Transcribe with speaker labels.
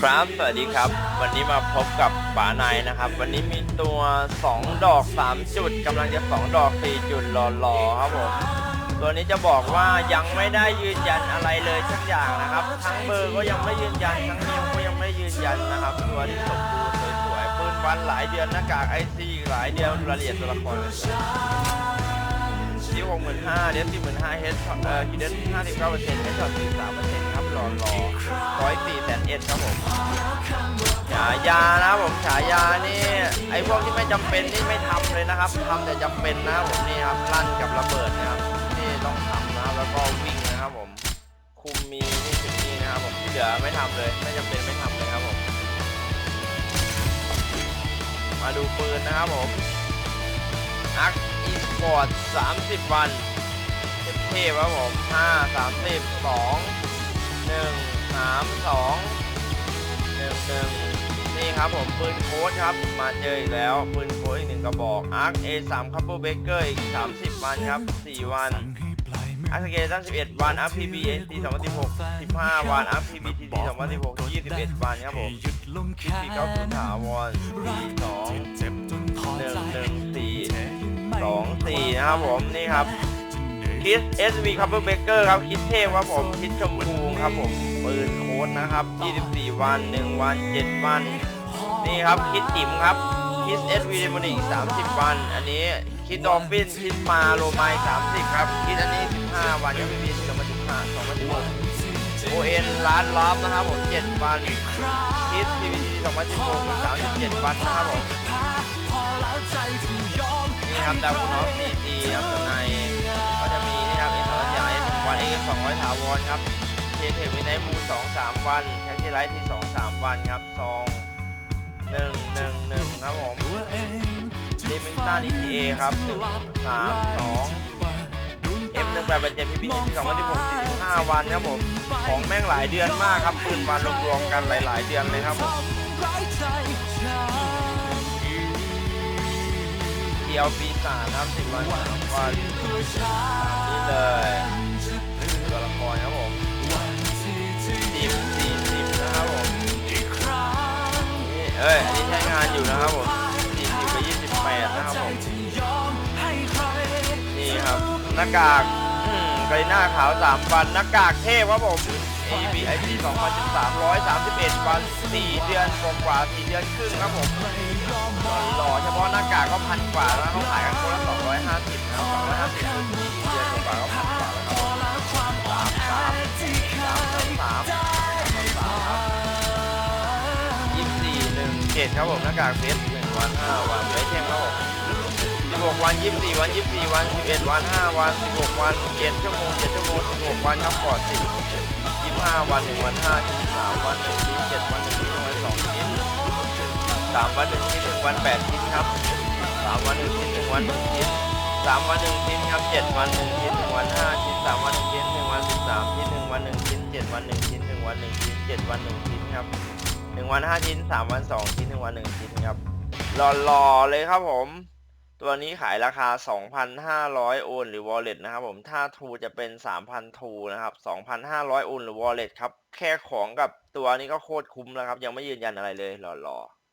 Speaker 1: ครับสวัสดีครับ วันนี้มาพบกับป๋านายนะครับ วันนี้มีตัว 2 ดอก 3 จุดกำลังจะ 2 ดอก 4 จุดหล่อๆครับผมตัวนี้จะบอกว่ายังไม่ได้ยืนยันอะไรเลยสักอย่างนะครับ ทั้งเบอร์ก็ยังไม่ยืนยันทั้งนิ้วก็ยังไม่ยืนยันนะครับ ตัวที่สมบูรณ์สวยๆปืนวันหลายเดือนหน้ากากไอซีหลายเดือนรายละเอียดตัวละคร เลยที่หกหมื่นห้าเดฟสี่หมื่นห้าเฮดเอ่อคีเดสห้าสิบเก้าเปอร์เซ็นต์เฮดช็อตสี่สามเปอร์เซ็นต์ครับหล่อร้อยสี่แสนเอ็ดครับผมฉายานะครับผมฉายานี่ไอ้พวกที่ไม่จำเป็นนี่ไม่ทำเลยนะครับทำแต่จำเป็นนะครับผมนี่ครับลั่นกับระเบิดนะครับนี่ต้องทำนะครับแล้วก็วิ่งนะครับผมคุมมีนี่จุดนี้นะครับผมที่เหลือไม่ทำเลยไม่จำเป็นไม่ทำเลยครับผมมาดูปืนนะครับผมอัก อีสปอร์ต30 วันเทพครับผม 5 30 2 1 3 2หนึ่งหนึ่งนี่ครับผมปืนโค้ดครับ มาเจออีกแล้วปืนโค้ดอีกหนึ่งกระบอกอาร์ค A3 คัพเปอร์เบเกอร์อีก 30 วันครับ 4 วันอาร์คเกตัน11 วันอาร์ PB ST 2016 15วันอาร์ PB TT 2016 21วันครับผมพีเก้าศูนย์ถาวร นะครับผมนี่ครับคิส SV คัพเปอร์เบเกอร์ครับคิดเทพครับผมคิดชมพูครับผมปืนโค้ดนะครับ 24 วัน 1 วัน 7 วัน นี่ครับคิดจิ๋มครับคิส SV เดมอนิก30 วัน อันนี้คิดดอฟฟินคิดมาโลไม30 ครับ คิดอันนี้ 15 วันยังไม่มี2015 2016 ON ร้านล็อบนะครับผม7วันคิด CVT 2016 37 วันนะครับผม ครับดาวคุณน้อง4 g ครับข้างในก็จะมีนี่ครับเอสรัญญาเอสวันเอสองร้อยถาวรครับเทเทวินัยมูสองสามวันแท็กซี่ไลท์ที่สองสามวันครับซองหนึ่งหนึ่งหนึ่งครับผมเดมิงตันอีทีเอครับหนึ่งสามสองเอ็มหนึ่งแปดแปดเจ็ดพีพีที่สองวันที่ผมสิบห้าวันครับผมของแม่งหลายเดือนมากครับปืนวันรวมๆกันหลาย ๆ เดือนเลยครับผม เดียวปีศาจครับสิบวันสามวันนี่เลยตัวละครครับผมสิบสี่สิบนะครับผมนี่เอ้ยอันนี้ใช้งานอยู่นะครับผมสี่สิบไปยี่สิบแปดนะครับผมนี่ครับหน้ากากอืมไกรหน้าขาวสามวันหน้ากากเทพครับผม ABIP 2013 131 วัน 4 เดือนกว่าๆ4เดือนครึ่งครับผมหล่อเฉพาะหน้ากากก็พันกว่าแล้วเขาขายกันคนละ 250นะครับ250เดือนกว่าก็พันกว่าแล้วครับผมสามสามสามสามสามยี่สี่หนึ่งเจ็ดครับผมหน้ากากเพชรหนึ่งวันห้าวันไม่เท่งครับผมสิบหกวันยี่สิบสี่วันยี่สิบสี่วันสิบเอ็ดวันห้าวันสิบหกวันเจ็ดชั่วโมงเจ็ดชั่วโมงสิบหกวันครับก่อนสิบ ห้าวันหนึ่งวันห้าชิ้นสามวันหนึ่งชิ้นเจ็ดวันหนึ่งชิ้นวันสองชิ้นสามวันหนึ่งชิ้นหนึ่งวันแปดชิ้นครับสามวันหนึ่งชิ้นหนึ่งวันหนึ่งชิ้นสามวันหนึ่งชิ้นครับเจ็ดวันหนึ่งชิ้นหนึ่งวันห้าชิ้นสามวันหนึ่งชิ้นหนึ่งวันสิบสามชิ้นหนึ่งวันหนึ่งชิ้นเจ็ดวันหนึ่งชิ้นหนึ่งวันหนึ่งชิ้นเจ็ดวันหนึ่งชิ้นครับหนึ่งวันห้าชิ้นสามวันสองชิ้นหนึ่งวันหนึ่งชิ้นครับหล่อๆเลยครับผม ตัวนี้ขายราคา 2,500 โอนหรือ wallet นะครับผม ถ้าทูจะเป็น 3,000 ทูนะครับ 2,500 โอนหรือ wallet ครับ แค่ของกับตัวนี้ก็โคตรคุ้มแล้วครับ ยังไม่ยืนยันอะไรเลยหล่อๆ